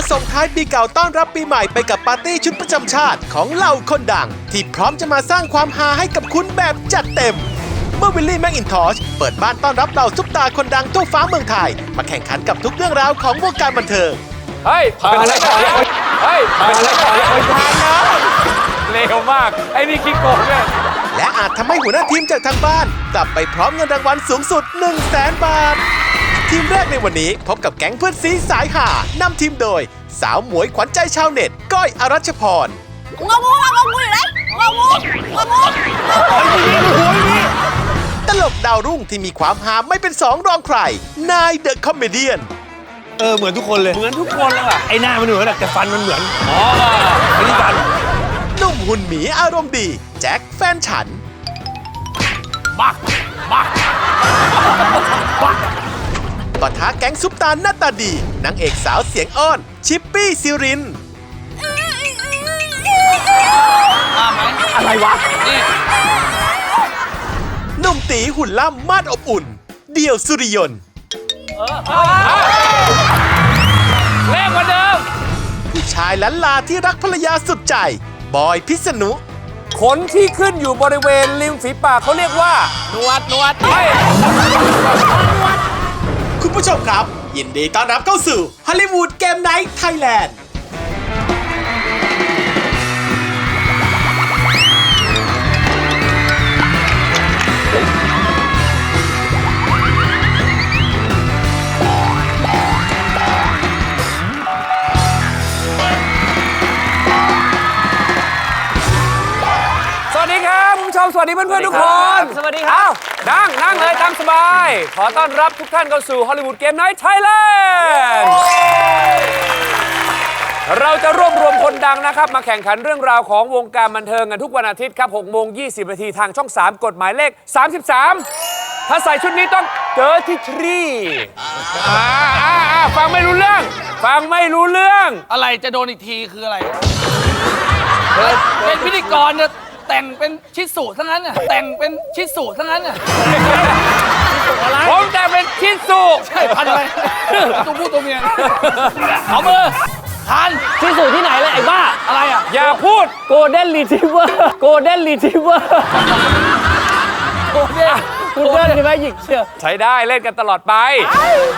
มาส่งท้ายปีเก่าต้อนรับปีใหม่ไปกับปาร์ตี้ชุดประจำชาติของเหล่าคนดัง ที่พร้อมจะมาสร้างความฮาให้กับคุณแบบจัดเต็ม เมื่อวิลลี่แมคอินทอชเปิดบ้านต้อนรับเหล่าซุปตาคนดังทั่วฟ้าเมืองไทย มาแข่งขันกับทุกเรื่องราวของวงการบันเทิงเฮ้ยผ่านแล้วเฮ้ยผ่านแล้วผ่านแล้วเร็วมาก ไอ้นี่ขี้โกงเนี่ยและอาจทำให้หัวหน้าทีมจากทางบ้าน กลับไปพร้อมเงินรางวัลสูงสุด 1 0 0 0 0แสนบาท ทีมแรกในวันนี้พบกับแก๊งเพื่อนซีสายหานำทีมโดย สาวหมวยขวัญใจชาวเน็ต ก้อยอรัชพร งองูงองูอยู่ไหนงองูงองูตลกดาวรุ่งที่มีความหาไม่เป็นสองรองใคร นายเดอะคอมเมเดียน เออเหมือนทุกคนเลยเหมือนทุกคนเลยว่ะไอ้หน้ามันเหมือนแต่ฟันมันเหมือนอ๋ออันนี้ฟันหนุ่มหุ่นหมีอารมณ์ดี แจ็คแฟนฉัน บักบัก ปะทะแก๊งซุปตาหน้าตาดีนางเอกสาวเสียงอ้อน ชิปปี้ซิรินอะไรวะหนุ่มตีหุ่นล่ำมาดอบอุ่น เดี่ยวสุริยนต์เล่กว่าเดิม ผู้ชายล้านลาที่รักภรรยาสุดใจ บอยพิษณุ ขนที่ขึ้นอยู่บริเวณริมฝีปากเขาเรียกว่านวดนวดเฮ้ย คุณผู้ชมครับ ยินดีต้อนรับเข้าสู่ฮอลลีวูดเกมไนท์ไทยแลนด์ วัสดีเพื่อนๆทุกคนสวัสดีครับอ้าวนั่งนั่งเลยตามสบาย ขอต้อนรับทุกท่านเข้าสู่ฮอลลีวูดเกมไนท์ไทยแลนด์เราจะรวบรวมคนดังนะครับ มาแข่งขันเรื่องราวของวงการบันเทิงกันทุกวันอาทิตย์ครับ6โมง20นาทีทางช่อง 3 กฎหมายเลข 33 ถ้าใส่ชุดนี้ต้องเจอที่ทรีอ่าอ่าอ่าฟังไม่รู้เรื่อง ฟังไม่รู้เรื่อง อะไรจะโดนอีกทีคืออะไร เป็นพิธีกรเนี่ย แต่งเป็นชิสุทั้งนั้นน่ะแต่งเป็นชิสุทั้งนั้นน่ะผมแต่เป็นชิสุใช่พันอะไรตัวผู้ตัวเมียเอามือคันที่สุดที่ไหนเลยไอ้บ้าอะไรอะอย่าพูดโกลเด้นรีทิเวอร์โกลเด้นรีทิเวอร์โอ้เนี่ยคุณเดินใช่ไหมหยิกเชียวใช้ได้เล่นกันตลอดไป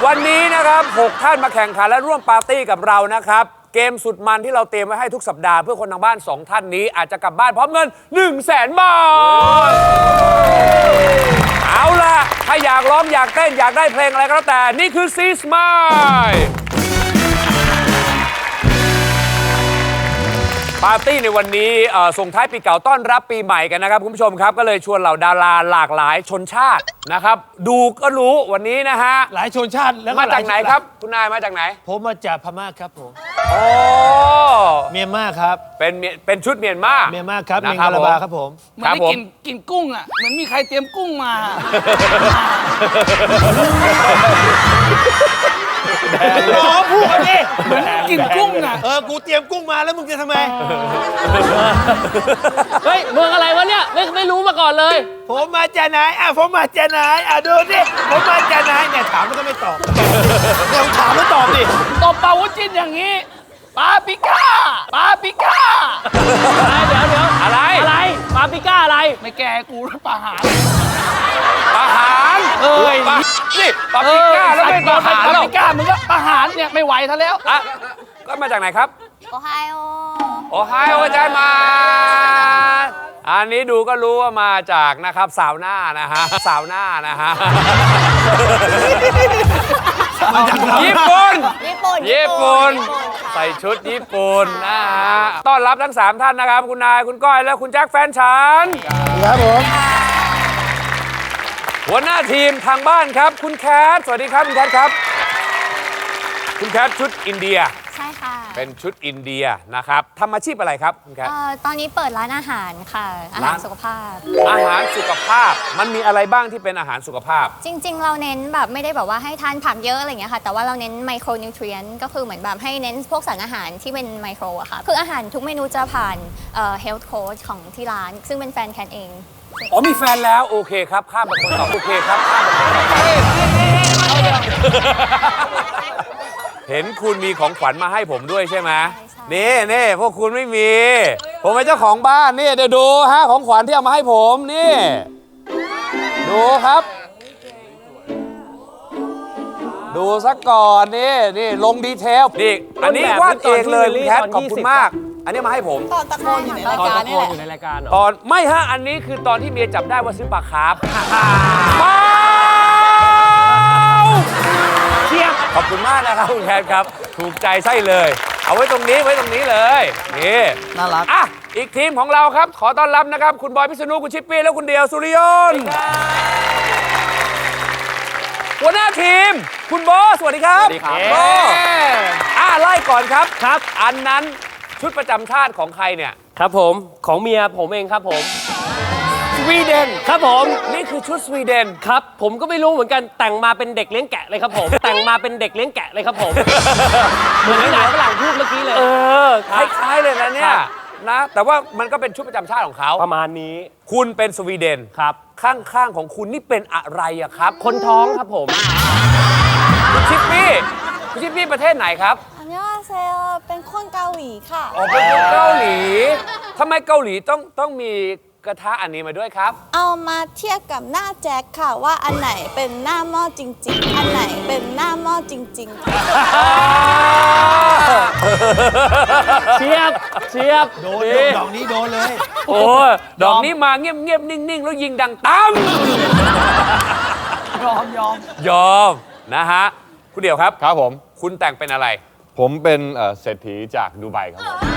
วันนี้นะครับ 6 ท่านมาแข่งขันและร่วมปาร์ตี้กับเรานะครับ เกมสุดมันที่เราเตรียมไว้ให้ทุกสัปดาห์เพื่อคนทางบ้าน 2 ท่านนี้ อาจจะกลับบ้านพร้อมเงิน 1 0 0 0 0แสนบาท เอาล่ะ ถ้าอยากร้องอยากเต้นอยากได้เพลงอะไรก็แล้วแต่ นี่คือซีสมายปาร์ตี้ในวันนี้เอ่อส่งท้ายปีเก่าต้อนรับปีใหม่กันนะครับ คุณผู้ชมครับ ก็เลยชวนเหล่าดาราหลากหลายชนชาตินะครับ ดูก็รู้วันนี้นะฮะ หลายชนชาติแล้วก็มาจากลยไหนครับ คุณนายมาจากไหน ผมมาจากพม่าครับผม โอ้ เมียนมาครับ เป็นเมียเป็นชุดเมียนมาเมียนมาครับนะเมียงครับกาลาบาครับผม เหมือนได้กินกินกุ้งอะเหมือนมีใครเตรียมกุ้งมาอ๋อพูดกันดิเหมือนกินกุ้งอะเออ กูเตรียมกุ้งมาแล้วมึงจะทำไม เฮ้ยเมืองอะไรวะเนี่ยไม่ไม่รู้มาก่อนเลย ผมมาจากไหนอะผมมาจากไหนอะดูดิผมมาจากไหนเนี่ยถามมันก็ไม่ตอบเดี๋ยวถามแล้วตอบดิ ตบเป่าวุ้นจิ้นอย่างนี้ ปาปิก้า ปาปิก้าเดี๋ยวเดี๋ยวอะไร อะไรปาปริก้าอะไร ไม่แก่กูหรือประหารอาหารเอ้ยปานี่ปาปริก้าแล้วไม่โดปานไปหารปาหรอกปิก้ามึงก็ประหารเนี่ยไม่ไหวซะแล้ว อะก็มาจากไหนครับ โอไฮโอ โอไฮโอใจมา อันนี้ดูก็รู้ว่ามาจากนะครับสาวหน้านะฮะสาวหน้านะฮะ ญี่ปุ่น ญี่ปุ่นญี่ปุ่นค่ะใส่ชุดญี่ปุ่นนะฮะ ต้อนรับทั้ง 3 ท่านนะครับ คุณนาย คุณก้อย และคุณแจ็คแฟนฉัน ครับผม หัวหน้าทีมทางบ้านครับ คุณแคท สวัสดีครับ คุณแคทครับ คุณแคทชุดอินเดียใช่ค่ะเป็นชุดอินเดียนะครับทำอาชีพอะไรครับคุณแคท เอ่อตอนนี้เปิดร้านอาหารค่ะ อาหารร้านสุขภาพ อาหารสุขภาพมันมีอะไรบ้างที่เป็นอาหารสุขภาพ จริง ๆ เราเน้นแบบไม่ได้แบบว่าให้ทานผักเยอะอะไรอย่างเงี้ยค่ะ แต่ว่าเราเน้นไมโครนิวทรีนก็คือเหมือนแบบให้เน้นพวกสารอาหารที่เป็นไมโครอะค่ะ คืออาหารทุกเมนูจะผ่านเฮลท์โค้ชของที่ร้าน ซึ่งเป็นแฟนแคนเอง อ๋อมีแฟนแล้วโอเคครับข้ามไปคนต่อโอเคครับข้ามไปคนต่อไป เห็นคุณมีของขวัญมาให้ผมด้วยใช่ไหมใช่ใช่นี่นี่พวกคุณไม่มี ผมเป็นเจ้าของบ้านนี่เดี๋ยวดูฮะของขวัญที่เอามาให้ผมนี่ ดูครับ ดูสักก่อนนี่นี่ลงดีเทลนี่อันนี้วาดเองเลยคุณแคทขอบคุณมาก อันนี้มาให้ผม ตอนตะโกนอยู่ในรายตอนการตะนี่โกแหนละอยู่ในรายการเหรอตอนไม่ฮะอันนี้คือตอนที่เมียจับได้ว่าซื้อปลาคาร์ฟเมาากนะครับคุณแคทครับ ถูกใจไส้เลย เอาไว้ตรงนี้ไว้ตรงนี้เลย นี่ น่ารัก อะ อีกทีมของเราครับ ขอต้อนรับนะครับ คุณบอยพิษณุคุณชิปปี้ และคุณเดียวสุริยนต์หัวหน้าทีม คุณโบสวัสดีครับสวัสดีครับโบอะไล่ก่อนครับครับ อันนั้นชุดประจำชาติของใครเนี่ย ครับผมของเมียผมเองครับผมส วีเดนครับผมนี่คือชุดสวีเดนครับ ผมก็ไม่รู้เหมือนกันแต่งมาเป็นเด็กเลี้ยงแกะเลยครับผม แต่งมาเป็นเด็กเลี้ยงแกะเลยครับผม เหมือนที่หนังฝรั่งพูดเมื่อกี้เลย เออคครับล้ายๆเลยนะเนี่คยรับ นะ แต่ว่ามันก็เป็นชุดประจำชาติของเขา ประมาณนี้คุณเป็นสวีเดน ครับ ข้างๆของคุณนี่เป็นอะไรอะครับคนท้องครับผม คุณชิปปี้คุณชิปปี้ประเทศไหนครับอันนี้ว่าเซลเป็นคนเกาหลีค่ะออกเป็นคนเกาหลีทำไมเกาหลีต้องต้องมี กระทะอันนี้มาด้วยครับ เอามาเทียบกับหน้าแจ็คค่ะว่าอันไหนเป็นหน้าหม้อจริง ๆ อันไหนเป็นหน้าหม้อจริงๆค่ะเชียบเชียบโดนดอกนี้โดนเลย โอ้ยดอกนี้มาเงียบๆนิ่ง ๆ แล้วยิงดังตั้มยอมยอมยอมนะฮะ คุณเดี่ยวครับ ครับผม คุณแต่งเป็นอะไร ผมเป็นเอ่อเศรษฐีจากดูไบครับผม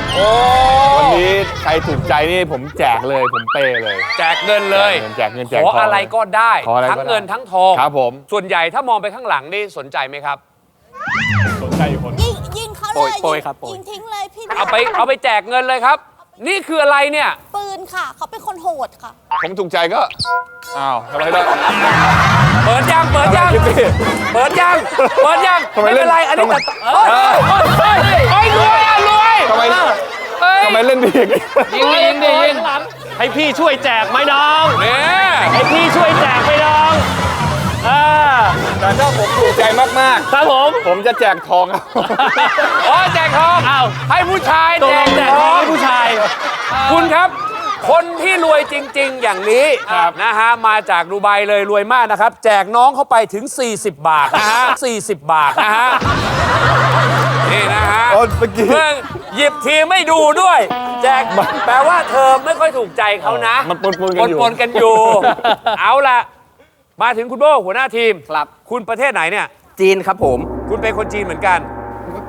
วันนี้ใครถูกใจนี่ผมแจกเลยผมเปย์เลย แจกเงินเลยแจกเงินแจกขเงิอนแจกทองอะไรก็ได้ขออะไรก็ทั้งได้ เงินทั้งทองครับผม ส่วนใหญ่ถ้ามองไปข้างหลังนี่สนใจไหมครับ สนใจอยู่คน ยิงยิงเขาเลยโปรยครับโปรย ยิงทิ้งเลยพี่เอาไปเอาไปแจกเงินเลยครับ นี่คืออะไรเนี่ยปืนค่ะ เขาเป็นคนโหดค่ะ ผมถูกใจก็ อ้าวทำไมได้ เปิดยังเปิดยังคิดดิเปิดยังเปิดยังทำไมไม่เล่เป็นนไรอันนี้ทำไม แต่เอ้ยเฮ้ยเฮ้ยเฮ้ยรวยอะรวยทำไมเฮ้ย ทำไมเล่นดีอย่างนี้ยิงดิยิงดิยิงให้พี่ช่วยแจกไหมน้องเนี่ยให้พี่ช่วยแจกไหมน้องอ่าแต่ถ้าผมถูกใจมากครับผมๆ ผมจะแจกทองครับ อ๋อแจกทองอ้าวให้ผู้ชายตกลงแจกทองให้ผู้ชาย คุณครับ คนที่รวยจริง ๆ อย่างนี้นะฮะมาจากดูไบเลยรวยมากนะครับ แจกน้องเข้าไปถึง 40 บาทนะฮะ40 บาทนะฮะนี่นะฮะ โอ้เมื่อกี้เพิ่งหยิบทีไม่ดูด้วย แจกแปลว่าเธอไม่ค่อยถูกใจเขานะมันปนๆกันอยู่ ปนๆกันอยู่ เอาล่ะ มาถึงคุณโบหัวหน้าทีมครับ คุณประเทศไหนเนี่ย จีนครับผม คุณเป็นคนจีนเหมือนกัน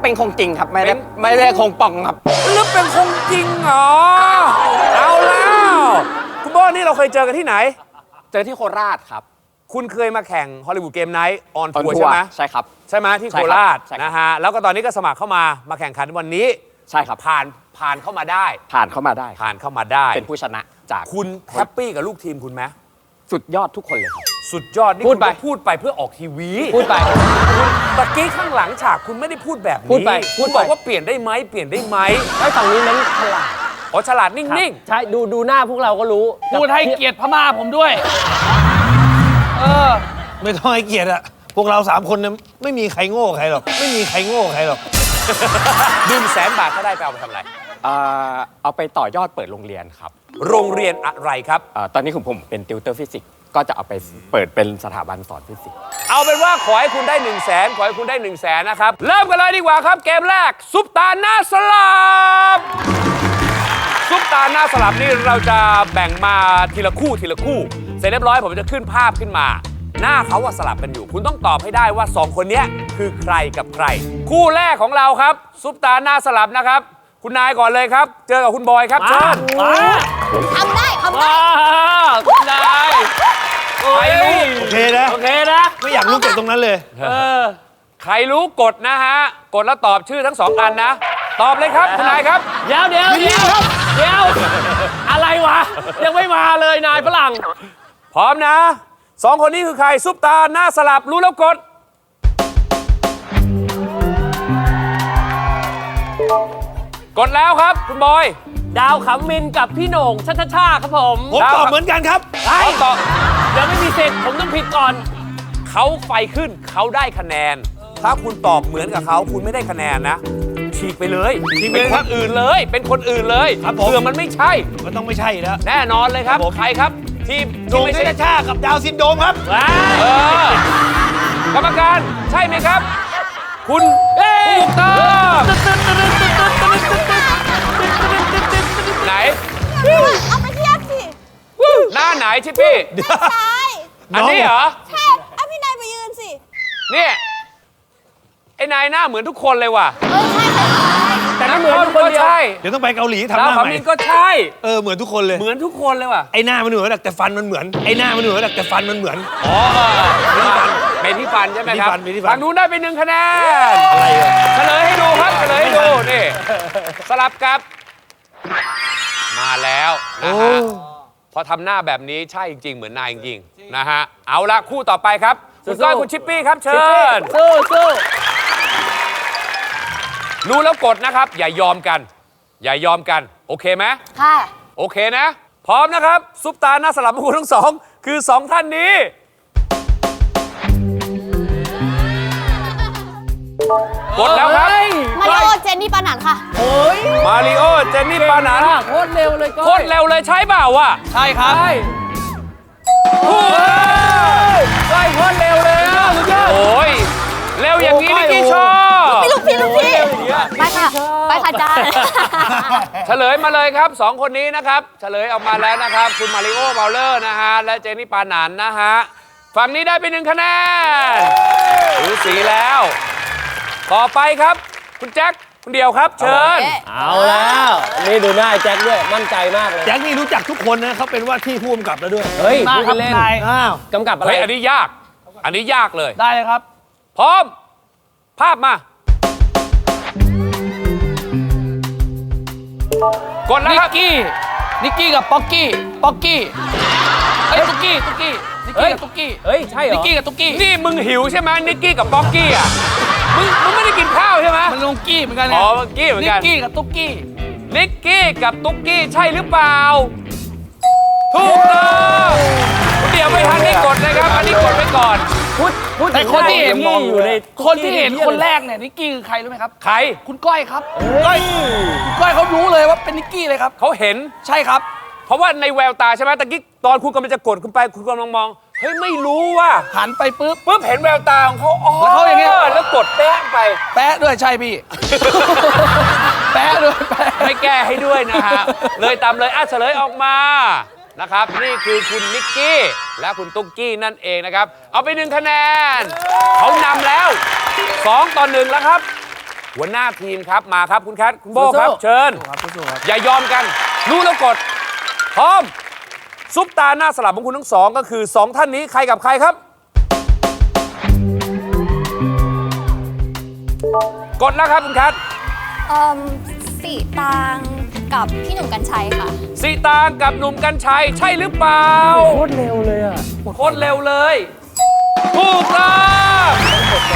เป็นคงจริงครับ ไม่เป็ได้น ไม่ได้คงป่องครับลึกเป็นคงจริงเหรอ เอาแล้ว คุณโบนี่เราเคยเจอกันที่ไหน เจอที่โคราชครับ คุณเคยมาแข่งฮอลลีวูดเกมไนท์ออนตอนทัวร์ทัใช่วร์ไหมใช่ครับ ใช่ไหมที่ใช่โคครับราชใช่ครับ นะฮะแล้วก็ตอนนี้ก็สมัครเข้ามามาแข่งขันวันนี้ใช่ครับ ผ่านผ่านเข้ามาได้ ผ่านเข้ามาได้ครับผ่านเข้ามาได้ เป็นผู้ชนะจากคุณแฮปปี้กับลูกทีมคุณไหมสุดยอดทุกคนเลยครับ สุดยอดนี่พูคุดณไป ก็พูดไปเพื่อออกทีวีพูดไปตะกี้ข้างหลังฉากคุณไม่ได้พูดแบบนี้พูดไปพูคุดณไป บอกว่าเปลี่ยนได้ไหมเปลี่ยนได้ไหมไอ้ฝั่งนี้นั้นฉลาดอ๋อฉลาดนิ่งใช่ดูดูหน้าพวกเราก็รู้พูดให้เกียรติพม่าผมด้วย ไม่ต้องให้เกียรติอะพวกเราสามคนเนี่ยไม่มีใครโง่ใครหรอก ไม่มีใครโง่ใครหรอกๆหนึ่งแสนบาทถ้าได้ไปเอาไปทำอะไรอ่าเอาไปต่อยอดเปิดโรงเรียนครับโรงเรียนอะไรครับอ่าตอนนี้ผมผมเป็นติวเตอร์ฟิสิกส์ก็จะเอาไปเปิดเป็นสถาบันสอนฟิสิกส์เอาเป็นว่าขอให้คุณได้1นึ่งแสนขอให้คุณได้1นึ่งแสนนะครับ เริ่มกันเลยดีกว่าครับ เกมแรก ซุปตาหน้าสลับ ซุปตาหน้าสลับนี่เราจะแบ่งมาทีละคู่ทีละคู่ เสร็จเรียบร้อยผมจะขึ้นภาพขึ้นมา หน้าเขาว่าสลับกันอยู่ คุณต้องตอบให้ได้ว่า 2 คนเนี้ยคือใครกับใคร คู่แรกของเราครับ ซุปตาหน้าสลับนะครับ คุณนายก่อนเลยครับ เจอกับคุณบอยครับเชิญมาทำได้ทำได้ว้าวคุณนายโอ้ยโอเคนะ โอเคนะ ไม่อยากรู้เก็บตรงนั้นเลย เออ ใครรู้กดนะฮะ กดแล้วตอบชื่อทั้งสองอันนะ ตอบเลยครับคุณนายครับ เดี๋ยวเดี๋ยวเดี๋ยวเดี๋ยว อะไรวะ ยังไม่มาเลยนายฝรั่ง พร้อมนะสองคนนี้คือใครซุปตาหน้าสลับรู้แล้วกด กดแล้วครับคุณบอย ดาวขำมินกับพี่โหน่งชัชชาครับผมผมตอบเหมือนกันครับเขาตอบเดี๋ยวไม่มีสิทธิ์ผมต้องผิดก่อน เขาไฟขึ้นเขาได้คะแนนถถ้าคุณตอบเหมือนกับเขาคุณไม่ได้คะแนนนะ ฉีกไปเลยฉีกไปเป็นเลยคครันบอื่นเลย เป็นคนอื่นเลยครับผม เผื่อมันไม่ใช่ก็ต้องไม่ใช่แล้ว แน่นอนเลยครับ ครับผม ใครครับ ที่โดที่งไม่เทใช่ชากับดาวน์ซินโดรมครับเออกรรมการใช่ไหมครับ คุณถูกต้องไหน เอาไปเทียบสิหน้าไหนชิปปี้ใช่อันนี้เหรอ ใช่เอาพี่นายไปยืนสิ เนี่ยไอ้ นายหน้าเหมือนทุกคนเลยว่ะเออใช่ใช่ใช่แต่ไม่เหมือนคนก็เดียวใช่เดี๋ยวต้องไปเกาหลีทำหดาวน้าขใหม่มินก็ใช่ เออเหมือนทุกคนเลย เหมือนทุกคนเลยว่ะไอ้หน้ามันเหมือนแต่ฟันมันเหมือน ไอ้หน้ามันเหมือนแต่ฟันมันเหมือน อ๋อเป็นที่ฟันใช่ไหมครับเป็นที่ฟันเป็นที่ฟันทางนู้นได้ไปหนึ่งคะแนนอะไรอะเฉลยให้ดูครับเฉลยให้ดูนี่สลับกับ มาแล้วนะฮะพอทำหน้าแบบนี้ใช่จริง ๆ เหมือนนายจริงๆนะฮะเอาละคู่ต่อไปครับคุณก้อยคุณชิปปี้ครับเชิญ สู้สู้ รู้แล้วกดนะครับ อย่ายอมกัน อย่ายอมกัน โอเคไหมค่ะ โอเคนะ พร้อมนะครับ ซุปตาหน้าสลับของคุณทั้งสอง คือสองท่านนี้ กดแล้วครับ มาริโอเจนนี่ปานันค่ะ โอ้ยมาริโอเจนนี่ปานันโคตรเร็วเลยก็โคตรเร็วเลยใช่เปล่าวะใช่ครับถูกใช่โคตรเร็วเลยอะโอ้ย เร็วอย่างนี้นิกกี้ชอบพี่ลูกพี่ลูกพี่ไปค่ะไปค่ะจ้าเฉลยมาเลยครับสองคนนี้นะครับ เฉลยออกมาแล้วนะครับคุณมาริโอเบลเลอร์นะฮะและเจนนี่ปานันนะฮะฝั่งนี้ได้ไปหนึ่งคะแนนดูสีแล้ว ต่อไปครับ คุณแจ็คคุณเดียวครับ เชิญ เอาแล้ว นี่ดูหน้าไอ้แจ็คด้วยมั่นใจมากเลย แจ็คนี่รู้จักทุกคนนะเขาเป็นว่าที่ผู้กำกับแล้วด้วย เฮ้ยมาพูดครับเล่นนายอ้าวกำกับอะไรเฮ้ยอันนี้ยาก อันนี้ยากเลยได้เลยครับ พร้อม ภาพมา กดแล้วนิคกรับกี้ นิกกี้กับป๊อกกี้ ป๊อกกี้เอ้ยตุ๊กกี้ตุ๊กกี้ นิกกี้กับตุ๊กกี้ เฮ้ย ใช่เหรนิอกกี้กับตุ๊กกี้ นี่มึงหิวใช่ไหมนิกกี้กับป๊อกกี้อะมึงมึงไม่ได้กินข้าวใช่ไหม มันลงกี้เหมือนกันอ๋เนี่ยอเมื่อกี้เหมือนนิกักนกี้กับตุ๊กกี้ นิกกี้กับตุ๊กกี้ใช่หรือเปล่า ถูกต้องเดี๋ ยวไม่ทันได้กดนะครับ อันนี้กดไว้ก่อน พูดพูดแต่คนที่เห็นมองอยู่ในคนที่เห็นคนแรกเนี่ยนิกกี้คือใครรู้ไหมครับ ใคร คุณก้อยครับก้อยคุณก้อยเขารู้เลยว่าเป็นนิกกี้เลยครับ เขาเห็น ใช่ครับ เพราะว่าในแววตาใช่ไหมตะกี้ตอนคุณกำลังจะกดคุณไป คุณกำลังมอง เฮ้ยไม่รู้ว่า หันไปปุ๊บ ปุ๊บเห็นแววตาของเขาอ๋อแล้วเขาอย่างเงี้ย แล้วกดแป้งไป แปะด้วยใช่พี่ แปะด้วยแปะไม่แก้ให้ด้วยนะฮะ เลยตามเลยอะเฉลยออกมา นะครับ นี่คือคุณนิกกี้ และคุณตุ๊กกี้นั่นเองนะครับ เอาไปหนึ่งคะแนน เขานำแล้ว 2 ต่อหนึ่งแล้วครับ หัวหน้าทีมครับมาครับคุณแคทคุณโบครับ เชิญอย่ายอมกัน รู้แล้วกด พร้อม ซุปตาหน้าสลับของคุณทั้งสองก็คือ 2 ท่านนี้ใครกับใครครับ กดแล้วครับคุณแคทเอ่มสีตาง กับพี่หนุ่มกัญชัยค่ะ สีตางกับหนุ่มกัญชัยใช่หรือเปล่า โคตรเร็วเลยอะ โคตรเร็วเลยถูกต้อง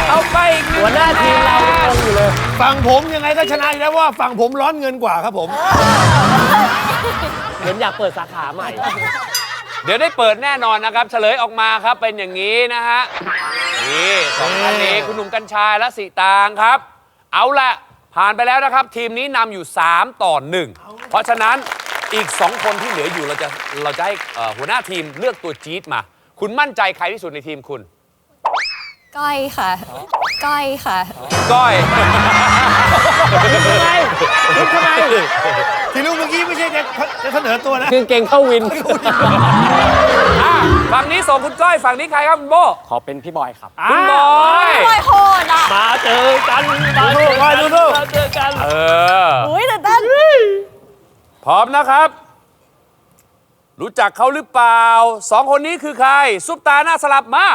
เอาไปอีกหนึ่งหัวหน้าทีมเรายังงงอยู่เลย ฝั่งผมยังไงก็ชนะอยู่แล้วว่าฝั่งผมร้อนเงินกว่าครับผม เห็นอยากเปิดสาขาใหม่ เดี๋ยวได้เปิดแน่นอนนะครับ เฉลยออกมาครับเป็นอย่างนี้นะฮะ นี่สองท่านนี้คุณหนุ่มกัญชัยและสีตางครับ เอาละ ผ่านไปแล้วนะครับ ทีมนี้นำอยู่ 3 ต่อ 1 เพราะฉะนั้นอีก 2 คนที่เหลืออยู่เราจะเราจะให้เอ่อหัวหน้าทีมเลือกตัวจี๊ดมา คุณมั่นใจใครที่สุดในทีมคุณ ก้อยค่ะ ก้อยค่ะ ก้อยทีลูกเมื่อกี้ไม่ใช่จะจะเสนอตัวนะ กางเกงเข้าวินอะ ฝั่งนี้ส่งคุณก้อยฝั่งนี้ใครครับคุณโบขอเป็นพี่บอยครับ คุณบอยก้อยโหดอะมาเจอกันมาเจอกันมาเจอกันเอออุ้ยแต่ต้นพร้อมนะครับ รู้จักเขาหรือเปล่าสองคนนี้คือใคร ซุปตาหน้าสลับมา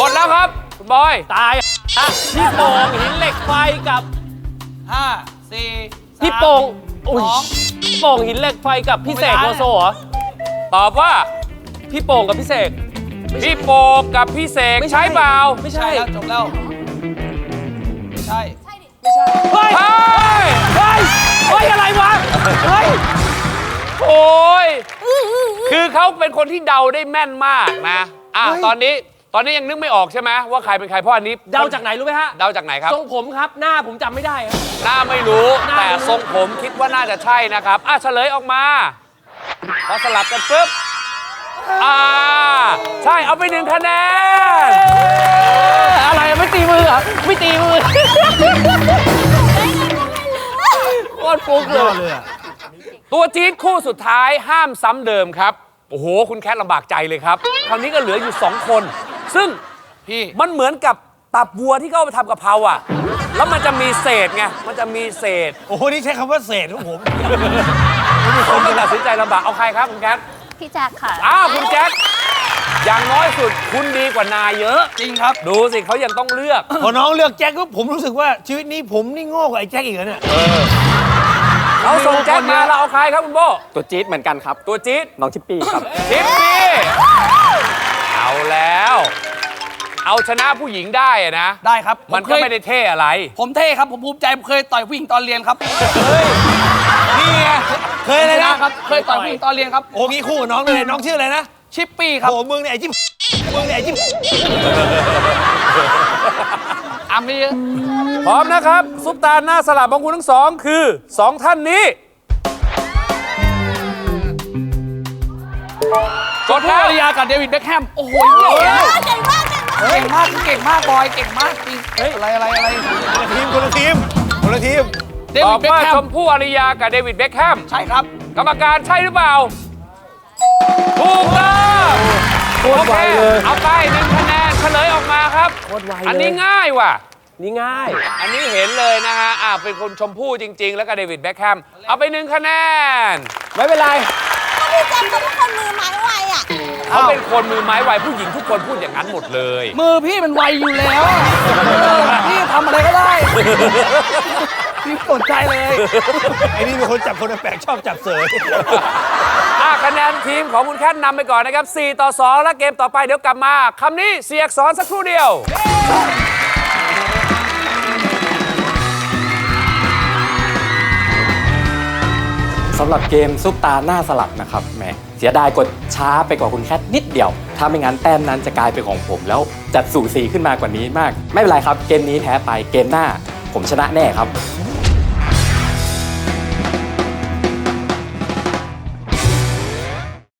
กดแล้วครับคุณบอยตายอะพี่โป่งหินเหล็กไฟกับห้าสี่พี่โป่งอุ้ยสองพี่ โป่งหินเหล็กไฟกับพี่เสกไม่โลได้โซเหรอ ตอบว่า พี่โป่งกับพี่เสกพี่โปกกับพี่เสกไม่ใช่ใช่เปล่าไม่ใช่ใช่แล้วจบแล้วใช่เฮ้ยใช่เฮ้ยเฮ้ยอะไรวะเฮ้ยโอ้ยคือเขาเป็นคนที่เดาได้แม่นมากนะอะตอนนี้ ตอนนี้ยังนึกไม่ออกใช่ไหมว่าใครเป็นใครเพราะอันนี้เดาจากไหนรู้ไหมฮะเดาจากไหนครับ ทรงผมครับหน้าผมจำไม่ได้ครับ หน้าไม่รู้หน้าแต่ไม่รู้ ทรงผมคิดว่าน่าจะใช่นะครับอะเฉลยออกมา พอสลับกันปุ๊บอ่าใช่เอาไปหนึ่งคะแนนอะไรอะไม่ตีมือเหรอไม่ตีมือโคตรฟุกเลย ตัวจี๊ดคู่สุดท้ายห้ามซ้ำเดิมครับ โอ้โห คุณแคทลำบากใจเลยครับ คราวนี้ก็เหลืออยู่ 2 คน ซึ่งพี่มันเหมือนกับตับวัวที่เขาเอาไปทำกะเพราอะ แล้วมันจะมีเศษไง มันจะมีเศษ โอ้โหนี่ใช้คำว่าเศษของผม ผมก็ตัดสินใจลำบาก เอาใครครับคุณแคทพี่แจ็คค่ะ อ้าวคุณแจ็คอย่างน้อยสุดคุณดีกว่านายเยอะ จริงครับ ดูสิเขายังต้องเลือก พอน้องเลือกแจ็คก็ผมรู้สึกว่าชีวิตนี้ผมนี่โง่กว่าไอ้แจ็คอีกแล้วเนี่ย เราส่งแจ็คมาเราเอาใครครับคุณโบตัวจี๊ดเหมือนกันครับ ตัวจี๊ดน้องชิปปี้ครับ ทิปปี้ เอาแล้ว เอาชนะผู้หญิงได้อะนะ ได้ครับผมันเคก็ยไม่ได้เท่อะไร ผมเท่ครับ ผมภูมิใจผมเคยต่อยผู้หญิงตอนเรียนครับ นี่ไงเคยเลยนะครับ เคยต่อยผู้หญิงตอนเรียนครับ โอ้งี้คู่กับน้องเลยน้องชื่ออะไรนะ ชิปปี้ครับโอ้มึงเนี่ยไอ้จิ๊บมึงเนี่ยไอ้จิ๊บอะไม่เยอะพร้อมนะครับ ซุปตาหน้าสลับของคุณทั้งสองคือสองท่านนี้ กดพูแล้วอาริยากับเดวิดเบคแฮมโอ้โหเหี้ยเก่งมากเก่งมากเก่งมากบอยเก่งมากจริงเฮ้ยอะไรอะไรอะไรคนละทีมคนละทีมคนละทีมเดตวิอดบเบคว่าแฮชมมพู่อารยากับเดวิดเบคแฮมใช่ครับกรรมการใช่หรือเปล่าถูกต้องโอเคเอาไปหนึ่งคะแนนเฉลยออกมาครับอันนี้ง่ายว่ะ นี่ง่าย อันนี้เห็นเลยนะฮะอ่าเป็นคนชมพู่จริง ๆ แล้วก็เดวิดแบ็คแฮมเอาไปหนึ่งคะแนน ไม่เป็นไร พี่แจ็คเขาเป็นคนมือไม้ไวอะ เขาเป็นคนมือไม้ไวผู้หญิงทุกคนพูดอย่างนั้นหมดเลย มือพี่มันไวอยู่แล้วอะเออพี่ทำอะไรก็ได้ พี่สนใจเลย ไอ้นี่เป็นคนจับคนแปลกชอบจับเสย อะคะแนนทีมของคุณแคทนำไปก่อนนะครับ 4 ต่อ 2 และเกมต่อไปเดี๋ยวกลับมาคำนี้เสียอักษรสักครู่เดียว สำหรับเกมซุปตาหน้าสลับนะครับแหมเสียดายกดช้าไปกว่าคุณแคทนิดเดียว ถ้าไม่งั้นแต้มนั้นจะกลายเป็นของผม แล้วจัดสู่สีขึ้นมากว่านี้มาก ไม่เป็นไรครับ เกมนี้แพ้ไปเกมหน้า ผมชนะแน่ครับ